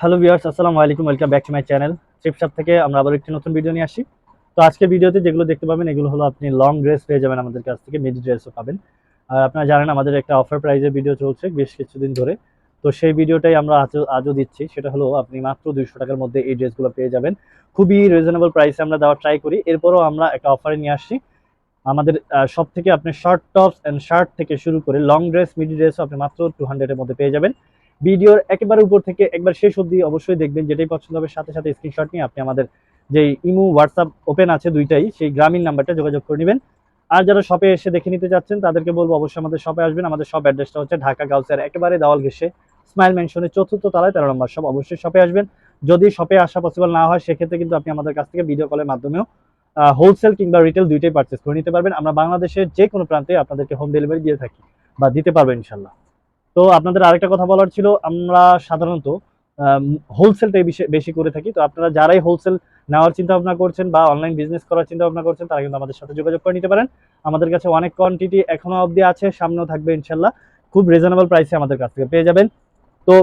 Hello viewers, আসসালামু আলাইকুম, welcome back to my channel Tripshop থেকে আমরা আবার একটি নতুন ভিডিও নিয়ে আসি। তো আজকে ভিডিওতে যেগুলো দেখতে পাবেন, এগুলো হলো আপনি লং ড্রেস পেয়ে যাবেন আমাদের কাছ থেকে মিডি ড্রেসও পাবেন। আর আপনারা জানেন আমাদের একটা অফার প্রাইজের ভিডিও চলছে বেশ কিছুদিন ধরে। তো সেই ভিডিওটাই আমরা আজও আজও দিচ্ছি, সেটা হলো আপনি মাত্র দুইশো টাকার মধ্যে এই ড্রেসগুলো পেয়ে যাবেন। খুবই রিজনেবল প্রাইসে আমরা দেওয়ার ট্রাই করি। এরপরও আমরা একটা অফারে নিয়ে আসছি। আমাদের সব থেকে আপনি শর্ট টপস অ্যান্ড শার্ট থেকে শুরু করে লং ড্রেস মিডি ড্রেসও আপনি মাত্র টু হান্ড্রেডের মধ্যে পেয়ে যাবেন। ভিডিওর একেবারে উপর থেকে একবার শেষ অবধি অবশ্যই দেখবেন, যেটাই পছন্দ হবে, সাথে সাথে স্ক্রিনশট নিয়ে আপনি আমাদের যে ইমু হোয়াটসঅ্যাপ ওপেন আছে দুইটাই, সেই গ্রামীণ নাম্বারটা যোগাযোগ করে নেবেন। আর যারা শপে এসে দেখে নিতে যাচ্ছেন, তাদেরকে বলব অবশ্যই আমাদের শপে আসবেন। আমাদের শপ অ্যাড্রেসটা হচ্ছে ঢাকা গাউসের একেবারে দেওয়াল ঘেসে স্মাইল মেনশনের চতুর্থ তলায়, তেরো নম্বর শপ অবশ্যই শপে আসবেন। যদি শপে আসা পসিবল না হয়, সেক্ষেত্রে কিন্তু আপনি আমাদের কাছ থেকে ভিডিও কলের মাধ্যমেও হোলসেল কিংবা রিটেল দুইটাই পারচেস করে নিতে পারবেন। আমরা বাংলাদেশের যে কোনো প্রান্তে আপনাদেরকে হোম ডেলিভারি দিয়ে থাকি বা দিতে পারবেন ইনশাল্লাহ। তো আপনাদের আরেকটা কথা বলার ছিল, আমরা সাধারণত হোলসেলটাই বেশি করে থাকি। তো আপনারা যারাই হোলসেল নেওয়ার চিন্তা ভাবনা করছেন বা অনলাইন বিজনেস করার চিন্তা ভাবনা করছেন, তারা কিন্তু আমাদের সাথে যোগাযোগ করে নিতে পারেন। আমাদের কাছে অনেক কোয়ান্টিটি এখনও অবধি আছে, সামনেও থাকবে ইনশাল্লাহ। খুব রিজনেবল প্রাইসে আমাদের কাছ থেকে পেয়ে যাবেন। তো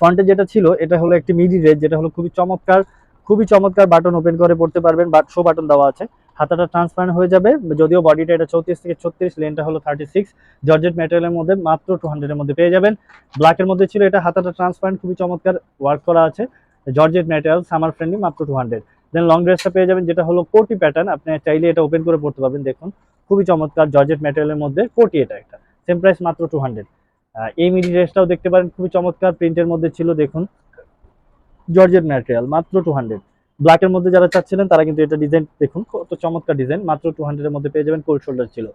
ফ্রন্টে যেটা ছিল, এটা হলো একটি মিডি রেড যেটা হলো খুবই চমৎকার খুবই চমৎকার বাটন ওপেন করে পড়তে পারবেন বাট শো বাটন দেওয়া আছে। হাতাটা ট্রান্সপারেন্ট হয়ে যাবে। যদিও বডিটা এটা চৌত্রিশ থেকে ছত্রিশ লেনটা হলো থার্টি সিক্স জর্জেট ম্যাটেরিয়ালের মধ্যে মাত্র টু হান্ড্রেডের মধ্যে পেয়ে যাবেন। ব্ল্যাকের মধ্যে ছিল, এটা হাতাটা ট্রান্সপারেন্ট খুবই চমৎকার ওয়ার্ক করা আছে। জর্জেট ম্যাটেরিয়াল সামার ফ্রেন্ডলি মাত্র টু হান্ড্রেড দেন লং ড্রেসটা পেয়ে যাবেন, যেটা হলো কোটি প্যাটার্ন আপনি চাইলে এটা ওপেন করে পড়তে পারবেন, দেখুন। খুবই চমৎকার জর্জেট ম্যাটেরিয়ালের মধ্যে কোটি এটা একটা। সেম প্রাইস মাত্র টু হান্ড্রেড এই মিডি ড্রেসটাও দেখতে পারেন, খুবই চমৎকার। প্রিন্টের মধ্যে ছিল, দেখুন। জর্জেট ম্যাটেরিয়াল মাত্র টু হান্ড্রেড ব্ল্যাকের মধ্যে যারা চাচ্ছিলেন, তারা কিন্তু এটা ডিজাইন দেখুন, কত চমৎকার ডিজাইন মাত্র টু হান্ড্রেডের মধ্যে পেয়ে যাবেন কোল্ড শোল্ডার ছিল।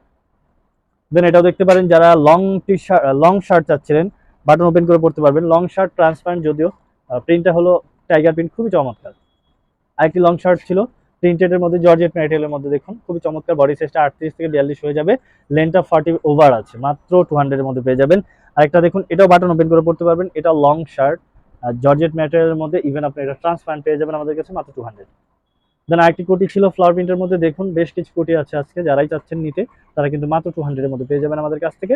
দেন এটাও দেখতে পারেন, যারা long T shirt long shirt চাচ্ছিলেন বাটন ওপেন করে পড়তে পারবেন লং শার্ট ট্রান্সপারেন্ট যদিও প্রিন্টটা হলো টাইগার প্রিন্ট খুবই চমৎকার। আরেকটি লং শার্ট ছিল প্রিন্টেডের মধ্যে জর্জেট ম্যাটেরিয়ালের মধ্যে দেখুন, খুবই চমৎকার বডি সাইজটা আটত্রিশ থেকে বিয়াল্লিশ হয়ে যাবে লেনটা ফর্টি ওভার আছে, মাত্র টু হান্ড্রেডের মধ্যে পেয়ে যাবেন। আরেকটা দেখুন, এটাও বাটন ওপেন করে পড়তে পারবেন, এটা লং শার্ট জর্জেট ম্যাটেরিয়ালের মধ্যে ইভেন আপনি এটা ট্রান্সপারেন্ট পেয়ে যাবেন আমাদের কাছে মাত্র টু হান্ড্রেড দেন আরেকটি কোটি ছিল ফ্লাওয়ার প্রিন্টের মধ্যে, দেখুন বেশ কিছু কোটি আছে আজকে, যারাই চাচ্ছেন নিতে, তারা কিন্তু মাত্র টু হান্ড্রেডের মধ্যে পেয়ে যাবেন আমাদের কাছ থেকে।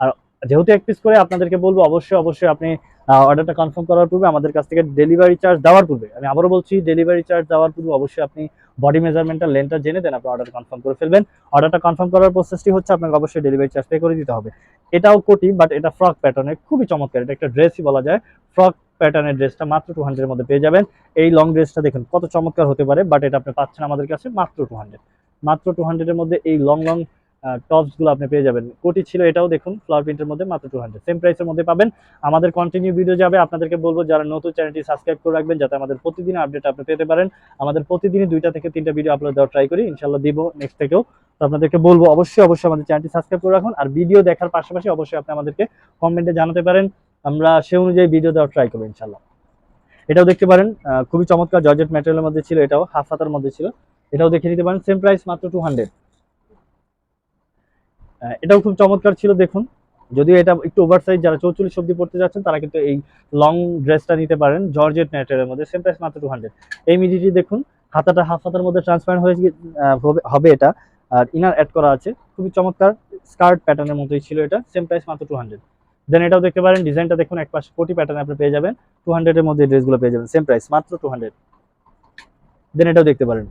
আর যেহেতু এক পিস করে আপনাদেরকে বলব, অবশ্যই অবশ্যই আপনি অর্ডারটা কনফার্ম করার পূর্বে আমাদের কাছ থেকে ডেলিভারি চার্জ দেওয়ার পূর্বে, আমি আবারও বলছি ডেলিভারি চার্জ দেওয়ার পূর্বে অবশ্যই আপনি বডি মেজারমেন্টটা লেনটা জেনে দেন আপনি অর্ডার কনফার্ম করে ফেলবেন। অর্ডারটা কনফার্ম করার প্রসেসটি হচ্ছে আপনাকে অবশ্যই ডেলিভারি চার্জ পে করে দিতে হবে। এটাও কোটি বাট এটা ফ্রক প্যাটার্নের খুবই চমৎকার, এটা একটা ড্রেসই বলা যায় ফ্রক প্যাটার্নের ড্রেসটা মাত্র টু হান্ড্রেডের মধ্যে পেয়ে যাবেন। এই লং ড্রেসটা দেখুন, কত চমৎকার হতে পারে বাট এটা আপনি পাচ্ছেন আমাদের কাছে মাত্র টু হান্ড্রেড মাত্র টু হান্ড্রেডের মধ্যে এই লং লং টপসগুলো আপনি পেয়ে যাবেন। কোটি ছিল এটাও দেখুন ফ্লাওয়ার প্রিন্টের মধ্যে মাত্র টু হান্ড্রেড সেম প্রাইসের মধ্যে পাবেন। আমাদের কন্টিনিউ ভিডিও যাবে, আপনাদেরকে বলব, যারা নতুন চ্যানেলটি সাবস্ক্রাইব করে রাখবেন, যাতে আমাদের প্রতিদিন আপডেট আপনি পেতে পারেন। আমাদের প্রতিদিনই দুইটা থেকে তিনটা ভিডিও আপলোড দেওয়ার ট্রাই করি ইনশাল্লাহ দিব নেক্সট থেকেও। তো আপনাদেরকে বলব, অবশ্যই অবশ্যই আমাদের চ্যানেলটি সাবস্ক্রাইব করে রাখুন। আর ভিডিও দেখার পাশাপাশি অবশ্যই আপনি আমাদেরকে কমেন্টে জানাতে পারেন। আমরা সে অনুযায়ী ভিডিও দেওয়ার ট্রাই করব ইনশাল্লাহ এটাও দেখতে পারেন খুবই চমৎকার জর্জেট ম্যাটেরিয়ালের মধ্যে ছিল, এটাও হাফ হাতার মধ্যে ছিল। এটাও দেখে নিতে পারেন সেম প্রাইস মাত্র টু হান্ড্রেড এটাও খুব চমৎকার ছিল, দেখুন। যদিও এটা একটু ওভার সাইজ যারা চৌচল্লিশ অব্দি পড়তে যাচ্ছেন, তারা কিন্তু এই লং ড্রেসটা নিতে পারেন জর্জেট ম্যাটেরিয়ালের মধ্যে সেম প্রাইস মাত্র টু হান্ড্রেড এই মিডিটি দেখুন, হাতাটা হাফ হাতার মধ্যে ট্রান্সপারেন্ট হয়ে হবে এটা। আর ইনার অ্যাড করা আছে, খুবই চমৎকার স্কার্ট প্যাটার্নের মতোই ছিল এটা সেম প্রাইস মাত্র টু হান্ড্রেড দেন এটাও দেখতে পারেন ডিজাইনটা দেখুন, এক পাশে কোটি প্যাটার্ন আপনি পেয়ে যাবেন। টু হান্ড্রেডের মধ্যে ড্রেসগুলো পেয়ে যাবেন সেম প্রাইস মাত্র টু হান্ড্রেড দেন এটাও দেখতে পারেন।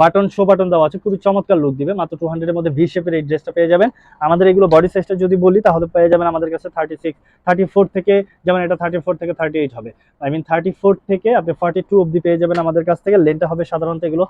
বাটন শো বাটন দেওয়া আছে। খুবই চমৎকার লুক দিবে। মাত্র টু হান্ড্রেডের মধ্যে ভি শেপের এই ড্রেসটা পেয়ে যাবেন। আমাদের এগুলো বডি সাইজটা যদি বলি, তাহলে পেয়ে যাবেন আমাদের কাছে থার্টি সিক্স থার্টি ফোর থেকে, যেমন এটা থার্টি ফোর থেকে থার্টি এইট হবে। আই মিন থার্টি ফোর থেকে আপনি ফর্টি টু অব্দি পেয়ে যাবেন আমাদের কাছ থেকে। লেনটা হবে সাধারণত এগুলো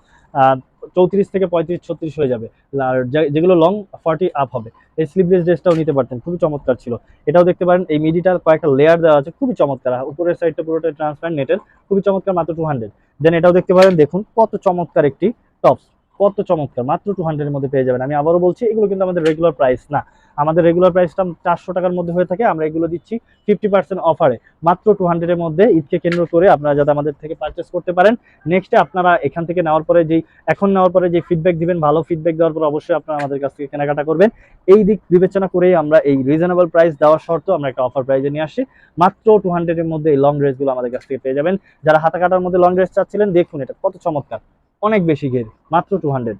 চৌত্রিশ থেকে পঁয়ত্রিশ, ছত্রিশ হয়ে যাবে। আর যেগুলো লং ফর্টি আপ হবে। এই স্লিভলেস ড্রেসটাও নিতে পারতেন। খুবই চমৎকার ছিল। এটাও দেখতে পারেন, এই মিডিটার কয়েকটা লেয়ার দেওয়া আছে। খুবই চমৎকার। উপরের সাইডটা পুরোটা ট্রান্সপারেন্ট নেটের খুবই চমৎকার, মাত্র টু হান্ড্রেড দেন এটাও দেখতে পারেন, দেখুন কত চমৎকার একটি টপস কত চমৎকার, মাত্র টু হান্ড্রেডের মধ্যে পেয়ে যাবেন। আমি আবারও বলছি, এগুলো কিন্তু আমাদের রেগুলার প্রাইস না। আমাদের রেগুলার প্রাইসটা চারশো টাকার মধ্যে হয়ে থাকে, আমরা এগুলো দিচ্ছি ফিফটি পার্সেন্ট অফারে মাত্র টু হান্ড্রেডের মধ্যে ঈদকে কেন্দ্র করে আপনারা যাতে আমাদের থেকে পারচেস করতে পারেন। নেক্সটে আপনারা এখান থেকে নেওয়ার পরে যেই, এখন নেওয়ার পরে যে ফিডব্যাক দিবেন, ভালো ফিডব্যাক দেওয়ার পর অবশ্যই আপনারা আমাদের কাছ থেকে কেনাকাটা করবেন। এই দিক বিবেচনা করেই আমরা এই রিজনেবল প্রাইস দেওয়ার শর্ত আমরা একটা অফার প্রাইজে নিয়ে আসি মাত্র টু হান্ড্রেডের মধ্যে এই লং ড্রেসগুলো আমাদের কাছ থেকে পেয়ে যাবেন। যারা হাতা কাটার মধ্যে লং ড্রেস চাচ্ছিলেন, দেখুন এটা কত চমৎকার। অনেক বেশি ঘের মাত্র টু হান্ড্রেড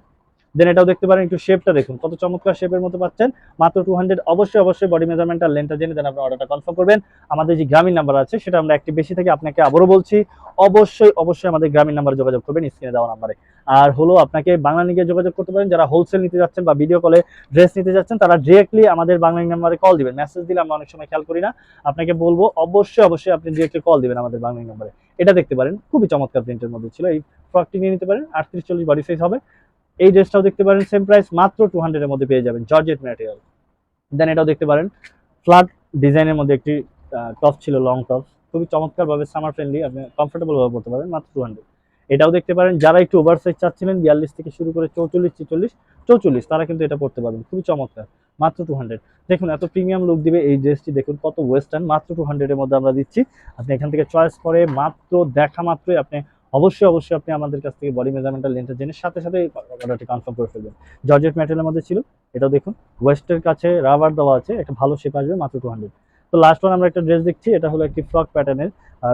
দেন এটাও দেখতে পারেন, একটু শেপটা দেখুন। কত চমৎকার শেপের মতো পাচ্ছেন। মাত্র টু হান্ড্রেড অবশ্যই অবশ্যই বডি মেজারমেন্ট আর জেনে দেন আপনার অর্ডারটা কনফার্ম করবেন। আমাদের যে গ্রামীণ নাম্বার আছে, সেটা আমরা একটি বেশি থেকে আপনাকে আবারও বলছি। অবশ্যই অবশ্যই আমাদের গ্রামীণ নাম্বারে যোগাযোগ করবেন স্ক্রিনে দেওয়া নাম্বারে আর হলো, আপনাকে বাংলা নিয়ে যোগাযোগ করতে পারেন। যারা হোলসেল নিতে যাচ্ছেন বা ভিডিও কলে ড্রেস নিতে যাচ্ছেন, তারা ডিরেক্টলি আমাদের বাংলা নাম্বারে কল দিবেন। মেসেজ দিলে আমরা অনেক সময় খেয়াল করি না। আপনাকে বলব, অবশ্যই অবশ্যই আপনি ডিরেক্টলি কল দিবেন আমাদের বাংলা নাম্বারে এটা দেখতে পারেন, খুবই চমৎকার প্রিন্টের মধ্যে ছিল। এই ফ্রকটি নিয়ে নিতে পারেন, আটত্রিশ চল্লিশ বডি সাইজ হবে। এই ড্রেসটাও দেখতে পারেন সেম প্রাইস মাত্র টু হান্ড্রেডের মধ্যে পেয়ে যাবেন জর্জেট ম্যাটেরিয়াল দেন এটাও দেখতে পারেন ফ্ল্যাট ডিজাইনের মধ্যে একটি টপ ছিল লং টপ খুবই চমৎকারভাবে সামার ফ্রেন্ডলি আপনি কমফোর্টেবল ভাবে পড়তে পারেন, মাত্র টু হান্ড্রেড এটাও দেখতে পারেন, যারা একটু ওভার সাইজ চাচ্ছিলেন, বিয়াল্লিশ থেকে শুরু করে চৌচল্লিশ, ছেচল্লিশ, চৌচল্লিশ, তারা কিন্তু এটা পড়তে পারবেন, খুবই চমৎকার, মাত্র টু হান্ড্রেড দেখুন, এত প্রিমিয়াম লুক দিবে এই ড্রেসটি দেখুন কত ওয়েস্টার্ন মাত্র টু হান্ড্রেডের মধ্যে আমরা দিচ্ছি। আপনি এখান থেকে চয়েস করে মাত্র, দেখা মাত্রই আপনি অবশ্যই অবশ্যই আপনি আমাদের কাছ থেকে বডি মেজারমেন্টাল লেন্থের জেনে সাথে সাথে অর্ডারটি কনফার্ম করে ফেলবেন। জর্জেট ম্যাটেরিয়ালের মধ্যে ছিল, এটাও দেখুন ওয়েস্টের কাছে রাবার দেওয়া আছে, একটা ভালো শেপ আসবে, মাত্র টু হান্ড্রেড তো লাস্ট ওয়ান আমরা একটা ড্রেস দেখছি, এটা হলো একটি ফ্রক প্যাটার্নের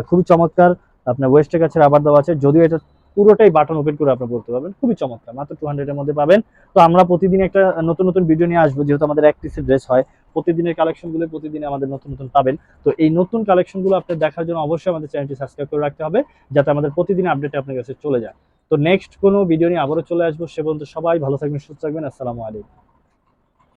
খুবই চমৎকার, আপনার ওয়েস্টের কাছে রাবার দেওয়া আছে, যদিও এটা পুরোটাই বাটন ওপেন করে আপনি বলতে পারবেন। খুবই চমৎকার। মাত্র টু হান্ড্রেডের মধ্যে পাবেন। তো আমরা প্রতিদিন একটা নতুন নতুন ভিডিও নিয়ে আসব, যেহেতু আমাদের এক পিসের ড্রেস হয়। প্রতিদিনের কালেকশনগুলো প্রতিদিন আমাদের নতুন নতুন পাবেন। তো এই নতুন কালেকশনগুলো আপনার দেখার জন্য অবশ্যই আমাদের চ্যানেলটি সাবস্ক্রাইব করে রাখতে হবে, যাতে আমাদের প্রতিদিন আপডেট আপনার কাছে চলে যায়। তো নেক্সট কোনো ভিডিও নিয়ে আবারও চলে আসব। সে পর্যন্ত সবাই ভালো থাকবেন, সুস্থ থাকবেন। আসসালামু আলাইকুম।